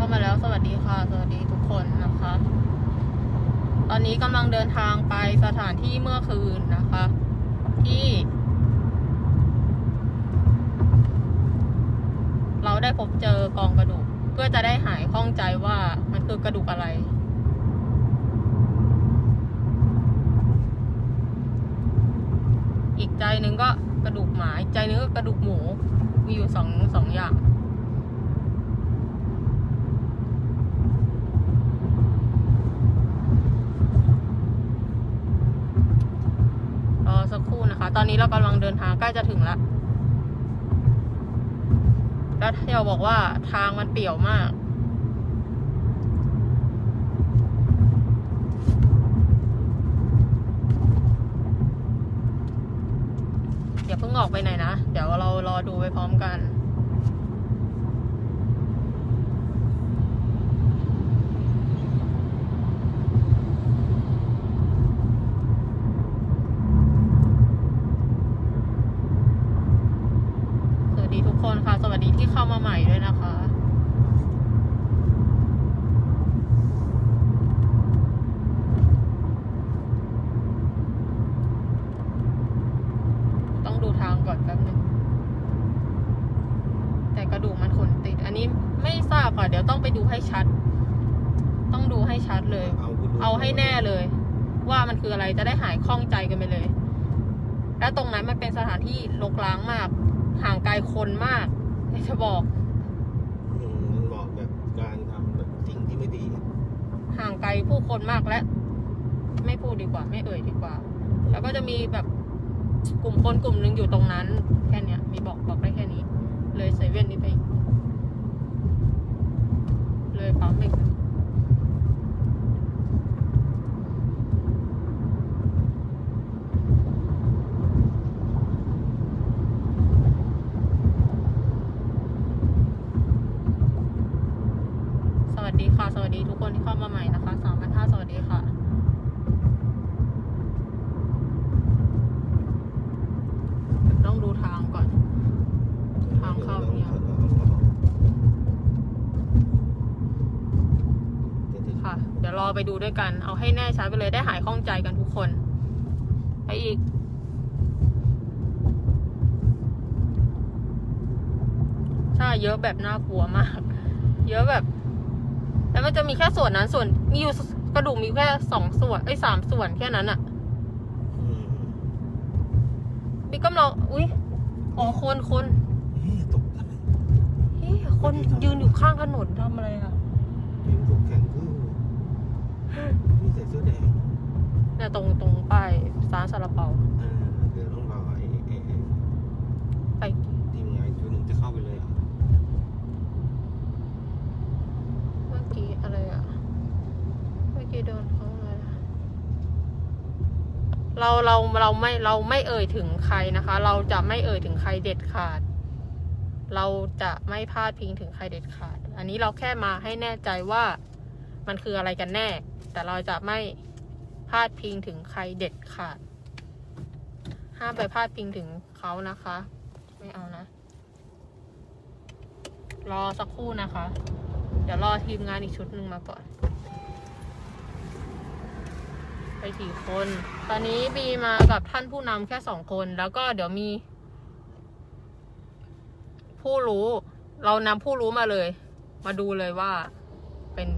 ข้ามาแล้วสวัสดีค่ะ สวัสดีทุกคนนะคะ ตอนนี้กำลังเดินทางไปสถานที่เมื่อคืนนะคะ ที่ เราได้พบเจอกองกระดูก เพื่อจะได้หายข้องใจว่ามันคือกระดูกอะไรอีกใจหนึ่งก็กระดูกหมาอีกใจหนึงก็กระดูกหมู มีอยู่สองสองอย่าง รอสักครู่นะคะ ตอนนี้เรากำลังเดินทางใกล้จะถึงแล้วแล้วเที่ยวบอกว่าทางมันเปี่ยวมาก อย่าเพิ่งออกไปไหนนะ เดี๋ยวเรารอดูไปพร้อมกัน สวัสดีทุก คนค่ะ สวัสดีที่เข้ามาใหม่ด้วยนะคะต้องดูทางก่อนแป๊บนึงแต่กระดูกมันขนติดอันนี้ไม่ทราบค่ะเดี๋ยวต้องไปดูให้ชัด ต้องดูให้ชัดเลยเอาคุณดูเอาให้แน่เลย ว่ามันคืออะไรจะได้หายคล่องใจกันไปเลย และตรงนั้นมันเป็นสถานที่รกร้างมากห่างไกล คนมากอยากจะบอก อืมมันเหมาะแบบการทำแบบสิ่งที่ไม่ดีห่างไกลผู้คนมากและ ไม่พูดดีกว่า ไม่เอ่ยดีกว่า แล้วก็จะมีแบบกลุ่มคนกลุ่มหนึ่งอยู่ตรงนั้น แค่เนี้ย มีบอกบอกได้แค่นี้ เลยเซเว่นนี้ไปอีกเลยปั๊มอีกสวัสดีค่ะ สวัสดีทุกคนที่เข้ามาใหม่นะคะสามพันห้าสวัสดีค่ะ ต้องดูทางก่อน ทางเข้าเนี่ย ค่ะ เดี๋ยวรอ ไปดูด้วยกัน เอาให้แน่ชัดไปเลยได้หายข้องใจกันทุกคน ไปอีก ใช่เยอะแบบน่ากลัวมาก เยอะแบบ แล้วมันจะมีแค่ส่วนนั้นส่วนมีอยู่กระดูกมีแค่สองส่วนไอ้ยสามส่วนแค่นั้นอะบิ๊กกำลังอุ้ยอ๋อคนคนตกใจเฮ้ยคนยืนอยู่ข้างถนนทำอะไรอะยืนตกแข็งขึ้น นี่ใส่เสื้อแดงเนี่ยตรงตรงป้ายร้านซาลาเปาอ่าเดี๋ยวต้องรอไอ้ไอ้ไอ้ไปทีมงานคือหนึ่งจะเข้าไปเลยเหรอเมื่อกี้อะไรอะเมื่อกี้โดนเขาอะไรอะเราเราเราไม่เราไม่เอ่ยถึงใครนะคะ เราจะไม่เอ่ยถึงใครเด็ดขาด เราจะไม่พลาดพิงถึงใครเด็ดขาด อันนี้เราแค่มาให้แน่ใจว่ามันคืออะไรกันแน่ แต่เราจะไม่พาดพิงถึงใครเด็ดขาด ห้ามไปพาดพิงถึงเขานะคะ ไม่เอานะ รอสักครู่นะคะ เดี๋ยวรอทีมงานอีกชุดหนึ่งมาก่อน ไปสี่คน ตอนนี้บีมากับท่านผู้นำแค่สองคน แล้วก็เดี๋ยวมี ผู้รู้ เรานำผู้รู้มาเลย มาดูเลยว่าเป็น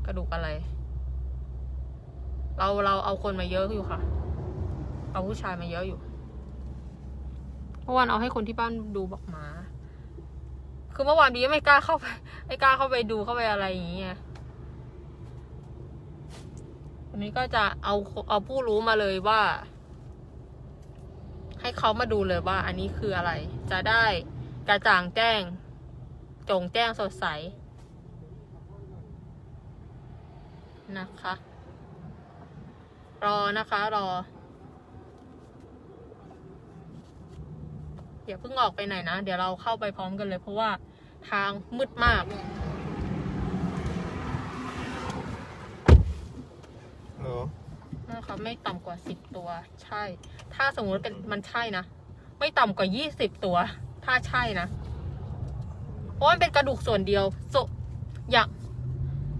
ก ระดูกอะไร เราเราเอาคนมาเยอะอยู่ค่ะ เอาผู้ชายมาเยอะอยู่เมื่อวานเอาให้คนที่บ้านดูบอกหมา คือเมื่อวานบีไม่กล้าเข้าไปไม่กล้าเข้าไปดูเข้าไปอะไรอย่างเงี้ยวันนี้ก็จะเอาเอาผู้รู้มาเลยว่า ให้เขามาดูเลยว่า อันนี้คืออะไร จะได้กระจ่างแจ้ง จงแจ้งสดใส นะคะ รอนะคะ รออย่าเพิ่งออกไปไหนนะ เดี๋ยวเราเข้าไปพร้อมกันเลย เพราะว่าทางมืดมากเหรอนะคะไม่ต่ำกว่าสิบตัว ใช่ ถ้าสมมติเป็นมันใช่นะ ไม่ต่ำกว่ายี่สิบตัว ถ้าใช่นะราะว่ามันเป็นกระดูกส่วนเดียวโซอย่าง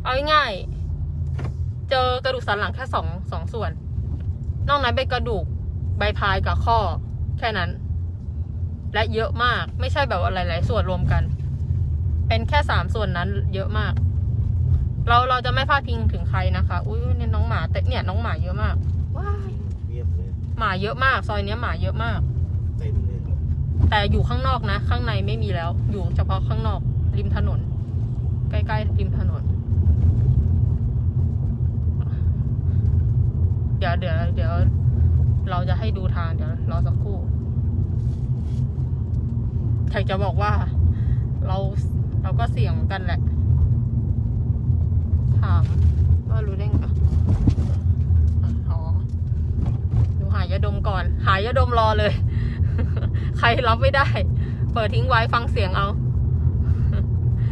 เอาง่ายๆ เจอกระดูกสันหลังแค่สองสองส่วน นอกนั้นเป็นกระดูกใบพายกับข้อ แค่นั้น และเยอะมากไม่ใช่แบบว่าหลายๆส่วนรวมกัน เป็นแค่สามส่วนนั้น เยอะมาก เราเราจะไม่พลาดพิงถึงใครนะคะอุ้ยเนี่ยน้องหมาแต่เนี่ยน้องหมาเยอะมากว้ายเรียบเลยหมาเยอะมาก ซอยเนี้ยหมาเยอะมาก เต็มเลยแต่อยู่ข้างนอกนะ ข้างในไม่มีแล้ว อยู่เฉพาะข้างนอก ริมถนน ใกล้ๆริมถนน เดี๋ยวเดี๋ยวเดี๋ยวเราจะให้ดูทางเดี๋ยวรอสักครู่อยากจะบอกว่า เราเราก็เสี่ยงเหมือนกันแหละ ถามว่ารู้ได้ไงอ๋อดูหายาดมก่อน หายาดมรอเลย ใครรับไม่ได้ เปิดทิ้งไว้ฟังเสียงเอา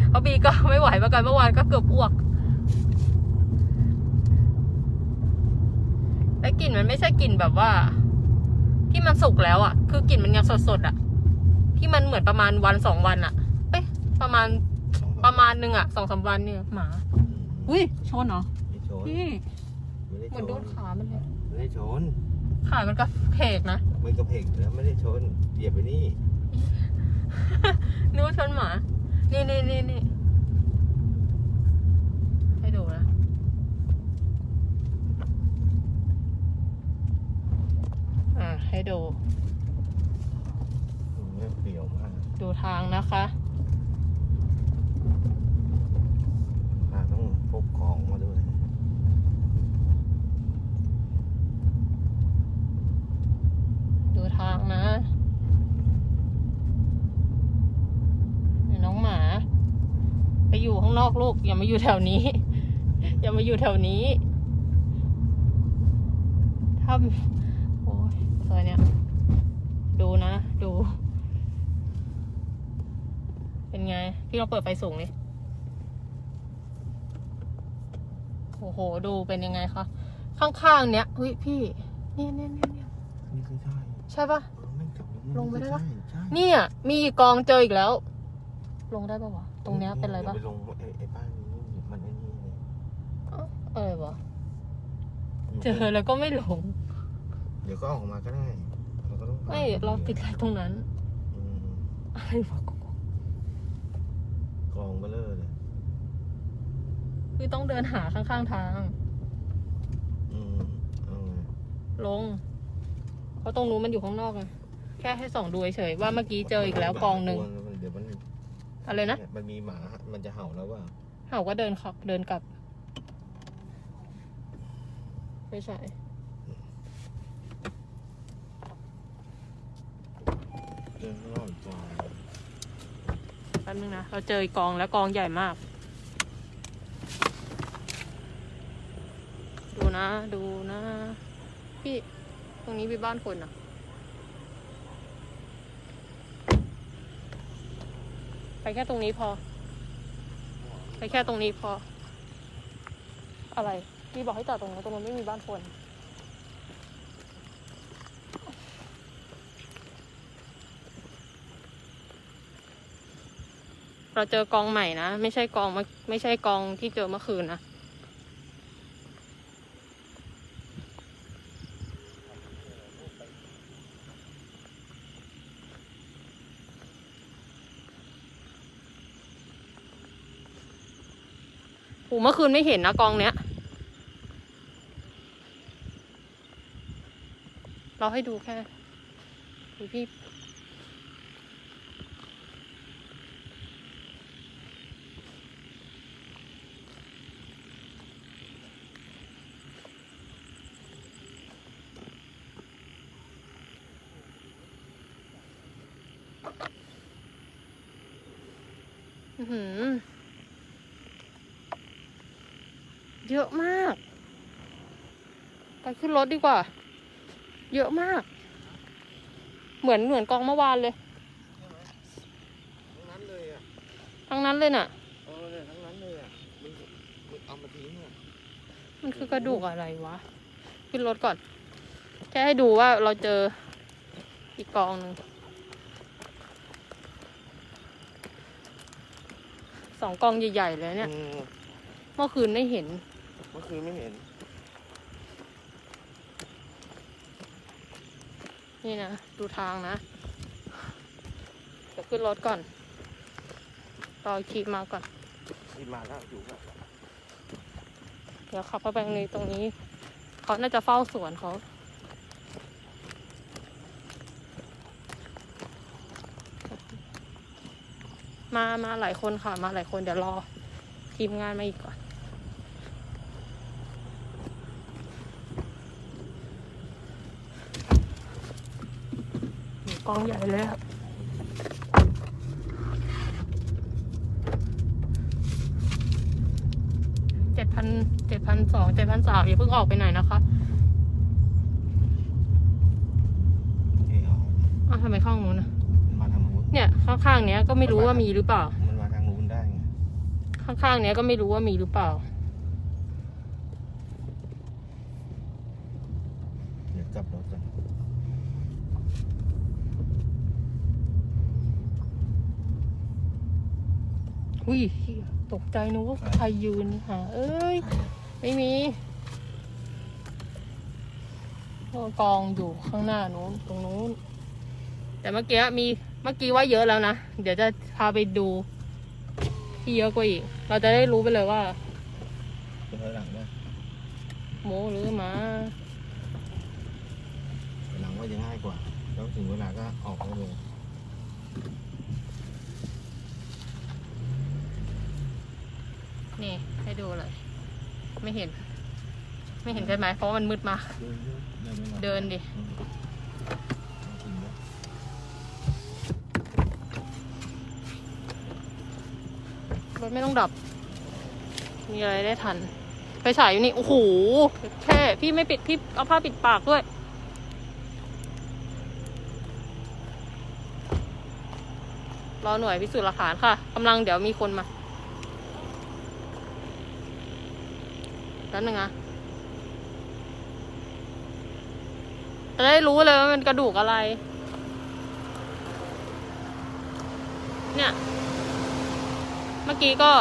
เพราะบีก็ไม่ไหวเหมือนกันเมื่อวานก็เกือบอ้วก แต่ กลิ่นมันไม่ใช่กลิ่นแบบว่า ที่มันสุกแล้วอะ่ะ คือกลิ่นมันยังสดๆอะ่ะ ที่มันเหมือนประมาณวันสองวันอะ่ะเอ๊ะประมาณสองสประมาณหนึ่งอะ่ะสองสามวันเนี่ยหมาอืมอุ้ยชนเหรอไม่ชนพี่ไม่ได้เหชมือนนโดนขามันเลยไม่ได้ชนขามันก็เพกนะมันกระเพกแล้วไม่ได้ชนเหยียบไปนี่ นึกว่าชนหมา นี่นี่นี่นี่ให้ดูนะ อ่า ให้ดู มันเปรี้ยวมาก ดูทางนะคะอ่าต้องพกของมาด้วย ดูทางนะเนี่ยน้องหมา ไปอยู่ข้างนอกลูก อย่ามาอยู่แถวนี้ อย่ามาอยู่แถวนี้ถ้าโอ้ยซอยเนี้ยดูนะ ดู เป็นไง พี่ลองเปิดไฟสูงดิโอ้โห ดูเป็นยังไงคะ ข้างๆ เนี้ยเฮ้ยพี่เนี่ยเนี่ยเนี่ยเนี่ยนี่คือใช่ใช่ปะเออแม่งจับนิ้วลงไปได้ปะใช่ใช่เนี่ย มีอีกกองเจออีกแล้ว ลงได้ปะวะ ตรงเนี้ยเป็นอะไรปะดี๋ยวไปลงไอ้ไอ้บ้านนี้มันไอ้นี่เลยเออวะ เจอแล้วก็ไม่ลง เดี๋ยวก็ออกมาก็ได้เราก็ต้องไม่ เราติดอะไรตรงนั้น อืม อะไรวะก องเบลเลอร์เลยคือต้องเดินหาข้างๆทาง อืมเอาไงลง เพราะตรงนู้นมันอยู่ข้างนอกไงแค่ให้ส่องดูเฉยๆว่าเมื่อกี้เจออีกแล้วกองหนึ่งเดี๋ยวมันอะไรนะ มันมีหมา มันจะเห่าแล้วว่าเห่าก็เดินขับเดินกลับ ไม่ใช่ เดินรอดก่อนแป๊บนึงนะ เราเจออีกกองแล้วกองใหญ่มาก ดูนะ ดูนะ พี่ ตรงนี้มีบ้านคนอะไปแค่ตรงนี้พอ ไปแค่ตรงนี้พอ อะไรพี่บอกให้จอดตรงนั้ตรงนั้นไม่มีบ้านคน เราเจอกองใหม่นะ ไม่ใช่กองไม่ใช่กองที่เจอเมื่อคืนนะโหเมื่อคืนไม่เห็นนะกองเนี้ย เราให้ดูแค่ดูพี่ เยอะมาก ไปขึ้นรถดีกว่า เยอะมาก เหมือนเหมือนกองเมื่อวานเลยทั้งนั้นเลยอะทั้งนั้นเลยน่ะเออเนี่ยทั้งนั้นเลยอะมันมันเอามาทิ้งอะมันคือกระดูกอะไรวะ ขึ้นรถก่อน แค่ให้ดูว่าเราเจออีกกองหนึ่ง สองกองใหญ่ๆเลยเนี่ยอืมเมื่อคืนไม่เห็น เมื่อคืนไม่เห็น นี่นะ ดูทางนะเดี๋ยวขึ้นรถก่อนรอคีบมาก่อน ที่มาแล้วอยู่แล้วเดี๋ยวขับเข้าไปตรงนี้ตรงนี้ เขาน่าจะเฝ้าสวนเขา มามาหลายคนค่ะ มาหลายคนเดี๋ยวรอ ทีมงานมาอีกก่อน กองใหญ่เลยครับเจ็ดพันเจ็ดพันสองเจ็ดพันสามอย่าเพิ่งออกไปไหนนะคะเอออ้าวทำไมข้างนู้นนะ ข้างๆเนี้ยก็ไม่รู้ว่ามีหรือเปล่า มันมาทางนู้นได้ไงข้างๆเนี้ยก็ไม่รู้ว่ามีหรือเปล่า เดี๋ยวกลับรถกันอุ้ยเหี้ยตกใจนึกว่าใครยืนหาเอ้ย ไม่มีก็กองอยู่ข้างหน้านู้นตรงนู้น แต่เมื่อกี้มี เมื่อกี้ว่าเยอะแล้วนะ เดี๋ยวจะพาไปดู ที่เยอะกว่าอีก เราจะได้รู้ไปเลยว่าเป็นถอยหลังด้วยโมหรือหมาถอยหลังว่าจะง่ายกว่า แล้วถึงเวลาก็ออกได้เลยนี่ให้ดูเลย ไม่เห็น ไม่เห็นใช่ไหมเพราะว่ามันมืดมาก เดินเดิน เดินดิ อืมเอาจริงนะ ร ถไม่ต้องดับ มีอะไรได้ทัน ไปฉายอยู่นี่ โอ้โหแค่พี่ไม่ปิด พี่เอาผ้าปิดปากด้วย รอหน่วยพิสูจน์หลักฐานค่ะกำลังเดี๋ยวมีคนมาแป๊บนึงนะจะได้รู้เลยว่ามันกระดูกอะไร เนี่ย มื่อกี้ก็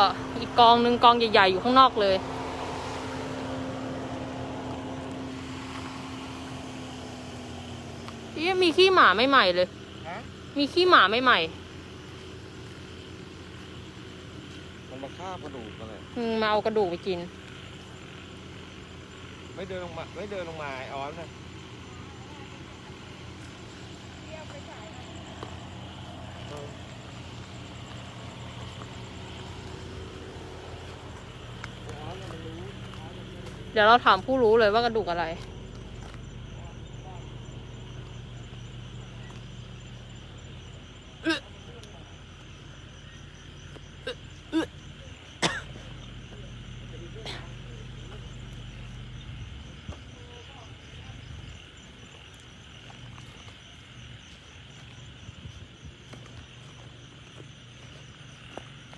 อีกกองหนึ่งกองใหญ่ ๆ อยู่ข้างนอกเลยนี่มีขี้หมาไม่ใหม่เลยฮะมีขี้หมาไม่ใหม่ มันมาฆ่ากระดูกอะไรอืมมาเอากระดูกไปกิน ไม่เดินลงมา ไม่เดินลงมาไอออนนะเออ เดี๋ยวเราถามผู้รู้เลยว่ากระดูกอะไร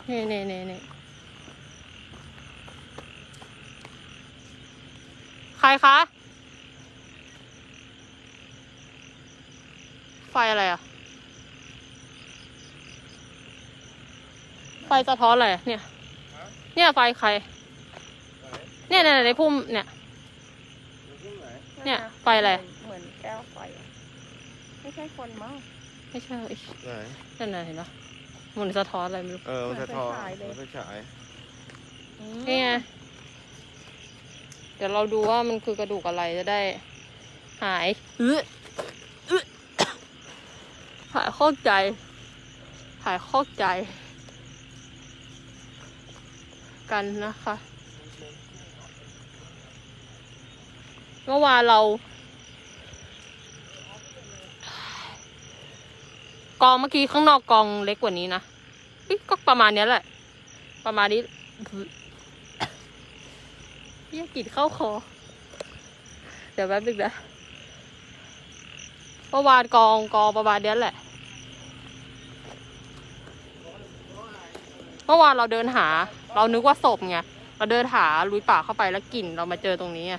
นี่นี่นี่นี่ ใครคะ ไฟอะไรอะไฟสะท้อนอะไรอะเนี่ย เนี่ยไฟใคร เนี่ยเนี่ยในพุ่มเนี่ย เนี่ยไฟอะไร เหมือนแก้วไฟอะไม่ใช่คนมั้งไม่ใช่ไหนนั่นน่ะเห็นปะเหมันสะท้อนอะไรไม่รู้เออมันจะทอเหมือนไฟฉายเลยมันจะฉายนี่ไงเดี๋ยวเราดูว่ามันคือกระดูกอะไรจะได้ หายเออหายข้อใจ หายข้อใจ กันนะคะ เมื่อวานเรากองเมื่อกี้ข้างนอกกองเล็กกว่านี้นะก็ประมาณนี้แหละ ประมาณนี้ เยี่ยกลินเข้าคอ เดี๋ยวแป๊บนึงนะเมื่อวานกองกองประมาณเนี้ยแหละ เมื่อวานเราเดินหา เรานึกว่าศพไง เราเดินหาลุยป่าเข้าไปแล้วกลิ่นเรามาเจอตรงนี้ไง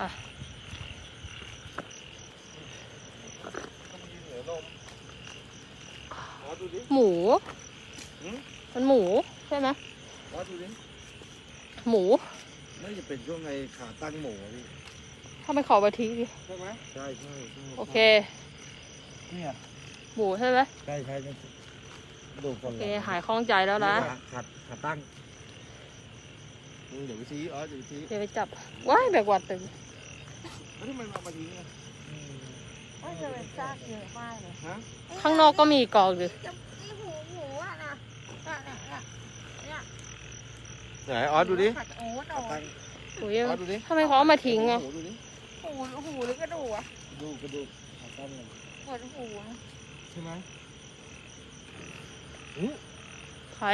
อะเหนือลมดูดิหมูหืมมันหมู ใช่ไหมออสดูดิหมูน่าจะเป็นช่วงไอ้ขาตั้งหมูอะพี่ถ้าไม่ขอไปทีดิใช่ไหมใช่ใช่ใช่โอเค เนี่ยหมูใช่ไหมใช่ใช่ดูคนโอเคหายคล่องใจแล้วนะขาขาตั้งเดี๋ยวไปชี้อ๋อเดี๋ยวไปชี้เดี๋ยวไปจับว้ายแบกวัดตึงแล้วทำไมมามาทิ้งอะว่าจะเป็นซากเยอะมากเลยฮะ ข้างนอกก็มีกองอยู่จะมีหูหมูอะนะเนี่ยเนี่ยเนี่ย ไหนอ๋อดูดิผัดโอ๊ตขาเอาตั้งโอ้ยอ๋อดูดิทำไมเขาเอามาทิ้งอะหมูดูดิหูหูหรือกระดูกอะดูกระดูกขาตั้งเลยเหมือนหูนะใช่ไหมใคร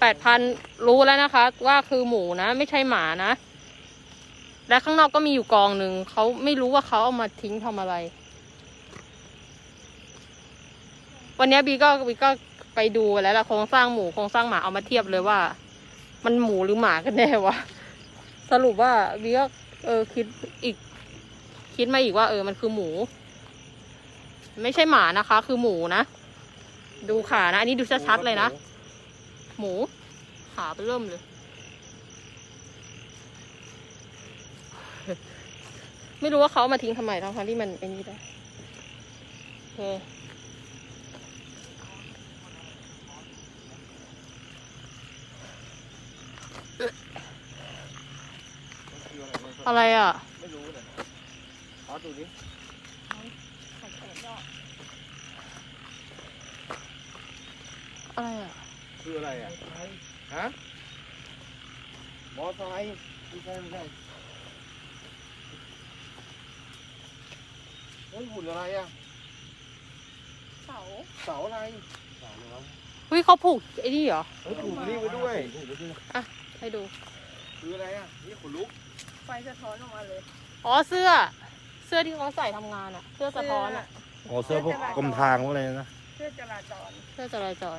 แปดพันรู้แล้วนะคะ ว่าคือหมูนะ ไม่ใช่หมานะ และข้างนอกก็มีอยู่กองหนึ่ง เขาไม่รู้ว่าเขาเอามาทิ้งทำอะไร วันนี้บีก็บีก็ ไปดูแล้วล่ะโครงสร้างหมูโครงสร้างหมาเอามาเทียบเลยว่า มันหมูหรือหมากันแน่วะสรุปว่าบีก็เออคิดอีก คิดมาอีกว่า เออมันคือหมู ไม่ใช่หมานะคะ คือหมูนะดูขานะ อันนี้ดูชัดๆเลยนะ หมู ขาไปเริ่มเลย ไม่รู้ว่าเขาเอามาทิ้งทำไมทั้งๆที่มันไอ้นี่ได้โอเค อะไรอะ ไม่รู้เลยอ๋อดูดิผัดโอ๊ตยอดอะไรอะ คืออะไรอะ ฮะ มอไซค์ไม่ใช่ไม่ใช่เฮ้ยหุ่นอะไรอะ เสาเสาอะไรเสาอะไรวะเฮ้ยเขาผูกไอ้นี่เหรอ เฮ้ยผูกนี่ไว้ด้วยผูกไว้ด้วยให้ดู คืออะไรอะ นี่ขนลุก ไฟสะท้อนออกมาเลยอ๋อเสื้อ เสื้อที่เขาใส่ทำงานอะเสื้อสะท้อนอะอ๋อเสื้อพวกกรมทางพวกอะไรนะเพื่อจราจรเสื้อจราจร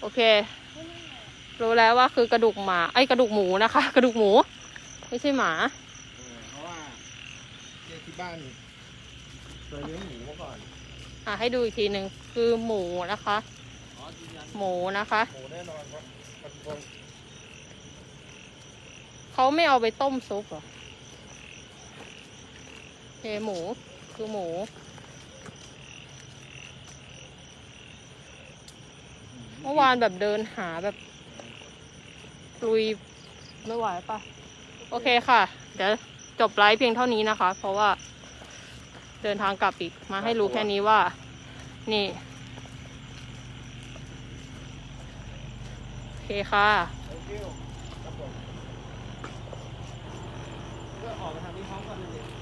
โอเค รู้แล้วว่าคือกระดูกหมาไอ้ยกระดูกหมูนะคะ กระดูกหมู ไม่ใช่หมาเพราะว่าเนี่ยที่บ้านเคยเลี้ยงหมูมาก่อนอะให้ดูอีกทีหนึ่งคือหมูนะคะ อ๋อยืนยันหมูนะคะ หมูแน่นอนครับมันคง เขาไม่เอาไปต้มซุปเหรอเคหมูคือหมู เมื่อวานแบบเดินหาแบบลุยไม่ไหวปะโอเคค่ะ เดี๋ยวจบไลฟ์เพียงเท่านี้นะคะ เพราะว่า เดินทางกลับอีกมาให้รู้แค่นี้ว่า นี่ โอเคค่ะ 好看的脸。